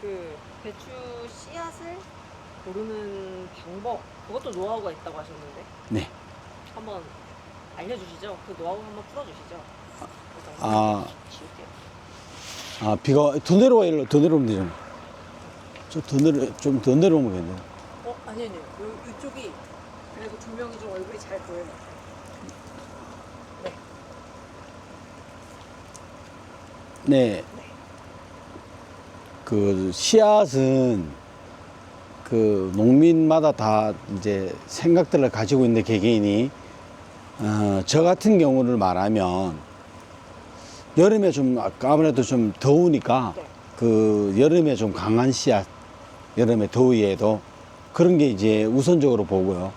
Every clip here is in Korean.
그 배추 씨앗을 고르는 방법 그것도 노하우가 있다고 하셨는데 네. 한번 알려주시죠. 그 노하우 한번 풀어주시죠. 아. 치울게요. 아, 비가 더 내려와, 일로. 더 내려오면 되잖아. 좀더 내려, 좀더 내려오면 되네. 어 아니 아니 요 이쪽이 그래도 조명이 좀 얼굴이 잘 보여요. 네. 네. 그 씨앗은 그 농민마다 다 이제 생각들을 가지고 있는 개개인이 어, 저 같은 경우를 말하면 여름에 좀 아무래도 좀 더우니까 네. 그 여름에 좀 강한 씨앗 여름에 더위에도 그런 게 이제 우선적으로 보고요.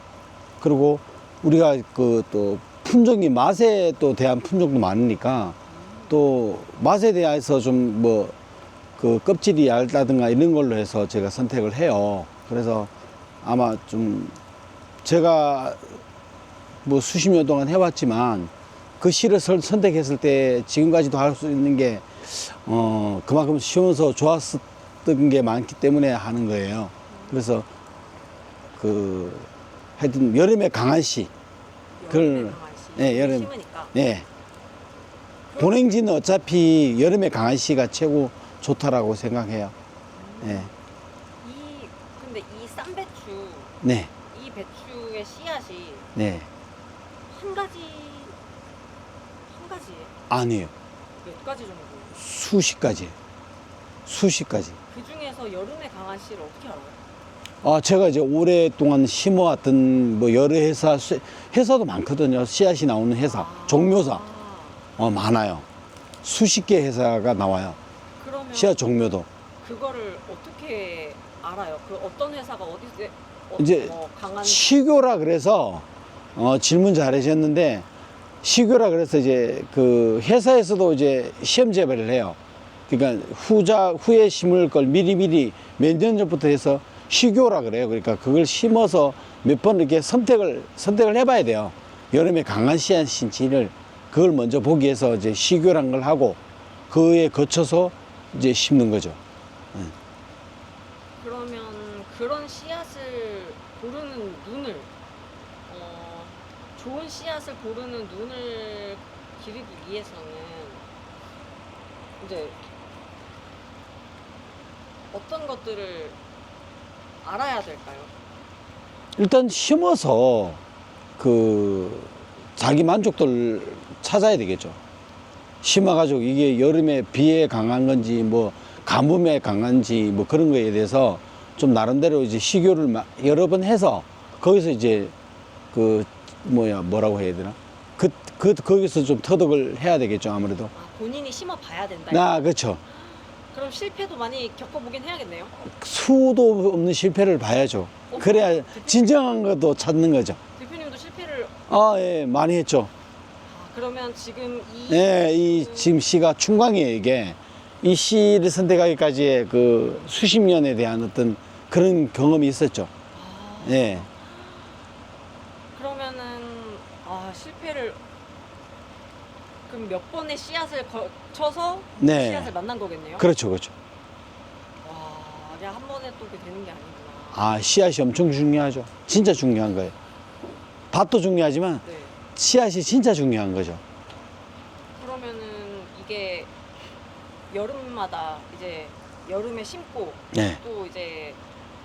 그리고 우리가 그 또 품종이 맛에 또 대한 품종도 많으니까 또 맛에 대해서 좀뭐 그 껍질이 얇다든가 이런 걸로 해서 제가 선택을 해요. 그래서 아마 좀 제가 뭐 수십 년 동안 해왔지만 그 선- 선택했을 때 지금까지도 할 수 있는 게 어, 그만큼 쉬워서 좋았었던 게 많기 때문에 하는 거예요. 그래서 그 하여튼 여름에 강한 씨, 여름에 그걸-. 네, 여름. 네. 보냉지는 어차피 여름에 강한 씨가 최고 좋다라고 생각해요. 네. 이 근데 이 쌈배추 네. 이 배추의 씨앗이 네. 한 가지 한 가지 아니에요. 몇 가지 정도? 수십 가지. 수십 가지. 그 중에서 여름에 강한 씨를 어떻게 알아요? 아, 제가 이제 오랫동안 심어왔던 뭐 여러 회사, 수- 회사도 많거든요. 씨앗이 나오는 회사, 아. 종묘사. 어, 많아요. 수십 개 회사가 나와요. 씨앗 종묘도. 그거를 어떻게 알아요? 그 어떤 회사가 어디 어, 이제 뭐 강한 시교라 그래서 어, 질문 잘하셨는데 시교라 그래서 이제 그 회사에서도 이제 시험 재배를 해요. 그러니까 후자 후에 심을 걸 미리 미리 몇 년 전부터 해서 시교라 그래요. 그러니까 그걸 심어서 몇 번 이렇게 선택을 선택을 해봐야 돼요. 여름에 강한 씨앗인지를 그걸 먼저 보기 위해서 이제 시교란 걸 하고 그에 거쳐서 이제 심는 거죠. 그러면 그런 씨앗을 고르는 눈을 어, 좋은 씨앗을 고르는 눈을 기르기 위해서는 이제 어떤 것들을 알아야 될까요? 일단 심어서 그 자기 만족도를 찾아야 되겠죠. 심어가지고 이게 여름에 비에 강한 건지 뭐 가뭄에 강한지 뭐 그런 거에 대해서 좀 나름대로 이제 시교를 마- 여러 번 해서 거기서 이제 그 뭐야 뭐라고 해야 되나? 그, 그 거기서 좀 터득을 해야 되겠죠 아무래도. 아, 본인이 심어 봐야 된다. 나 그렇죠. 그럼 실패도 많이 겪어보긴 해야겠네요. 수도 없는 실패를 봐야죠. 그래야 진정한 것도 찾는 거죠. 대표님도 실패를 아 예 많이 했죠. 아, 그러면 지금 이 네, 이 지금 시가 충광이에요, 이게. 이 시를 선택하기까지의 그 수십 년에 대한 어떤 그런 경험이 있었죠. 아, 예. 그러면은 아 실패를 그럼 몇 번의 씨앗을 거쳐서 네. 씨앗을 만난 거겠네요. 그렇죠, 그렇죠. 와, 그냥 한 번에 또 그게 되는 게 아니구나. 아, 씨앗이 엄청 중요하죠. 진짜 중요한 거예요. 밭도 중요하지만 네. 씨앗이 진짜 중요한 거죠. 그러면은 이게 여름마다 이제 여름에 심고 네. 또 이제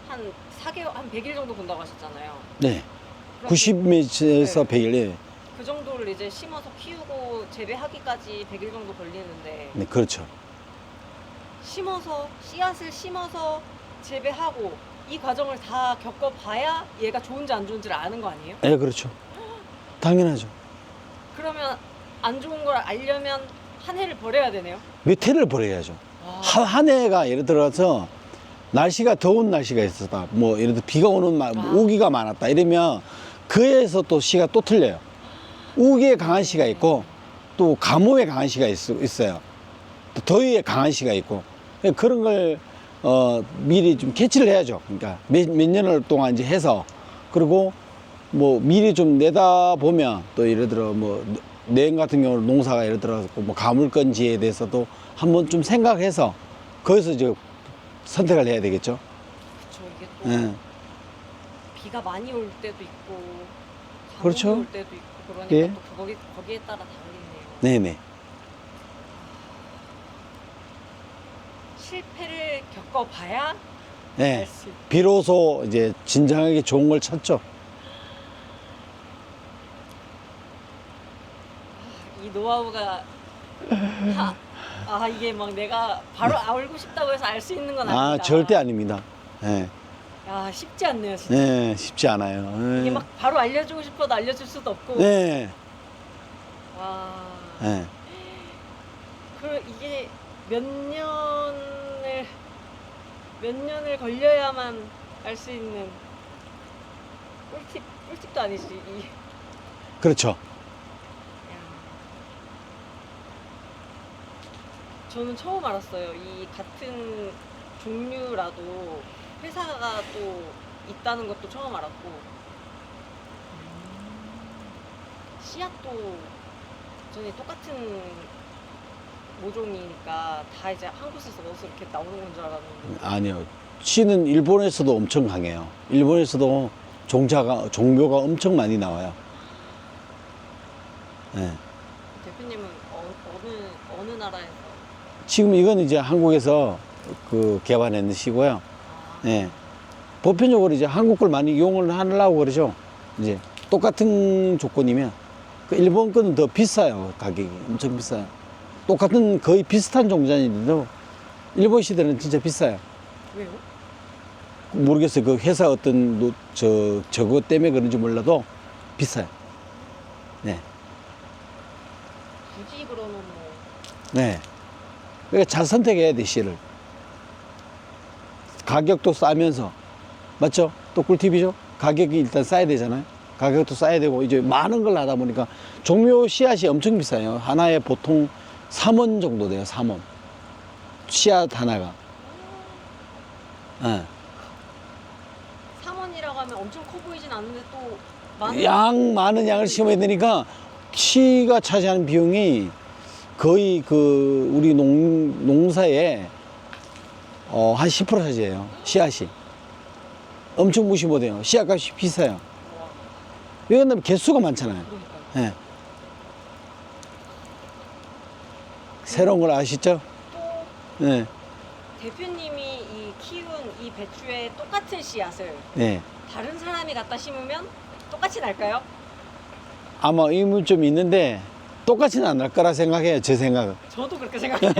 한 4개월 한 100일 정도 본다고 하셨잖아요. 네. 그럼 90에서 네. 100일. 예. 그 정도를 이제 심어서 키우고 재배하기까지 100일 정도 걸리는데 네, 그렇죠. 심어서 씨앗을 심어서 재배하고 이 과정을 다 겪어봐야 얘가 좋은지 안 좋은지를 아는 거 아니에요? 예, 그렇죠. 당연하죠. 그러면 안 좋은 걸 알려면 한 해를 버려야 되네요. 몇 해를 버려야죠. 와, 한, 한 해가 예를 들어서 날씨가 더운 날씨가 있었다. 뭐 예를 들어 비가 오는 날, 뭐 아. 우기가 많았다. 이러면 그에서 또 시가 또 틀려요. 우기에 강한 시가 있고 또 가뭄에 강한 시가 있, 있어요. 또 더위에 강한 시가 있고 그런 걸 어, 미리 좀 캐치를 해야죠. 그러니까 몇, 몇 년을 동안 이제 해서 그리고 뭐 미리 좀 내다 보면 또 예를 들어 뭐 내년 같은 경우는 농사가 예를 들어서 뭐 가물 건지에 대해서도 한번 좀 생각해서 거기서 이제 선택을 해야 되겠죠. 그쵸 이게 또 예. 비가 많이 올 때도 있고 가뭄이 그렇죠. 올 때도 있고 그러니까 예. 또 거기 거기에 따라 다르겠네요. 네네. 실패를 겪어봐야 네. 알수 있. 비로소 이제 진정하게 좋은 걸 찾죠. 노하우가 하, 아 이게 막 내가 바로 알고 싶다고 해서 알 수 있는 건 아니다. 아, 절대 아닙니다. 예. 야 쉽지 않네요 진짜. 네, 쉽지 않아요. 예. 이게 막 바로 알려주고 싶어도 알려줄 수도 없고. 네. 와. 예. 그 이게 몇 년을 몇 년을 걸려야만 알 수 있는 꿀팁 꿀팁도 아니지 이. 그렇죠. 저는 처음 알았어요. 이 같은 종류라도 회사가 또 있다는 것도 처음 알았고 씨앗도 전에 똑같은 모종이니까 다 이제 한 곳에서 넣어서 이렇게 나오는 건 줄 알았는데 아니요. 씨는 일본에서도 엄청 강해요. 일본에서도 종자가, 종묘가 엄청 많이 나와요. 예. 대표님은 어, 어느 어느 나라에서 지금 이건 이제 한국에서 그 개발했는 씨고요. 아, 예. 보편적으로 이제 한국 걸 많이 이용을 하려고 그러죠. 이제 똑같은 조건이면 그 일본 거는 더 비싸요. 가격이 엄청 비싸요. 똑같은 거의 비슷한 종자인데도 일본 시대는 진짜 비싸요. 왜요? 모르겠어요. 그 회사 어떤 노- 저 저거 때문에 그런지 몰라도 비싸요. 네, 굳이 그러면 뭐 네. 그러니까 잘 선택해야 돼 씨를. 가격도 싸면서 맞죠? 또 꿀팁이죠. 가격이 일단 싸야 되잖아요. 가격도 싸야 되고 이제 많은 걸 하다 보니까 종묘 씨앗이 엄청 비싸요. 하나에 보통 3원 정도 돼요. 3원. 씨앗 하나가. 예. 3원이라고 하면 엄청 커 보이진 않는데 또 많은 양 많은 양을 심어야 되니까 시가 차지하는 비용이 거의 그 우리 농, 농사에 어, 한 10% 차지해요. 씨앗이. 엄청 무시 못해요. 씨앗값이 비싸요. 와, 왜냐면 개수가 많잖아요. 예. 새로운 걸 아시죠? 또 네. 대표님이 이 키운 이 배추에 똑같은 씨앗을 네. 다른 사람이 갖다 심으면 똑같이 날까요? 아마 의문 좀 있는데 똑같이는 안 날 거라 생각해요. 제 생각은. 저도 그렇게 생각해요.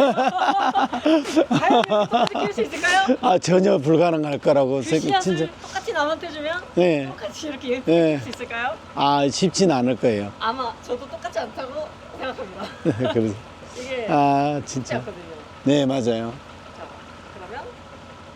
과연 키울 수 있을까요? 아, 전혀 불가능할 거라고 그 생각, 씨앗을 진짜. 똑같이 남한테 주면 네. 똑같이 이렇게 네. 키울 수 있을까요? 아, 쉽지는 않을 거예요. 아마 저도 똑같지 않다고 생각합니다. 그래서. 이게 아, 쉽지 진짜. 않거든요. 네, 맞아요.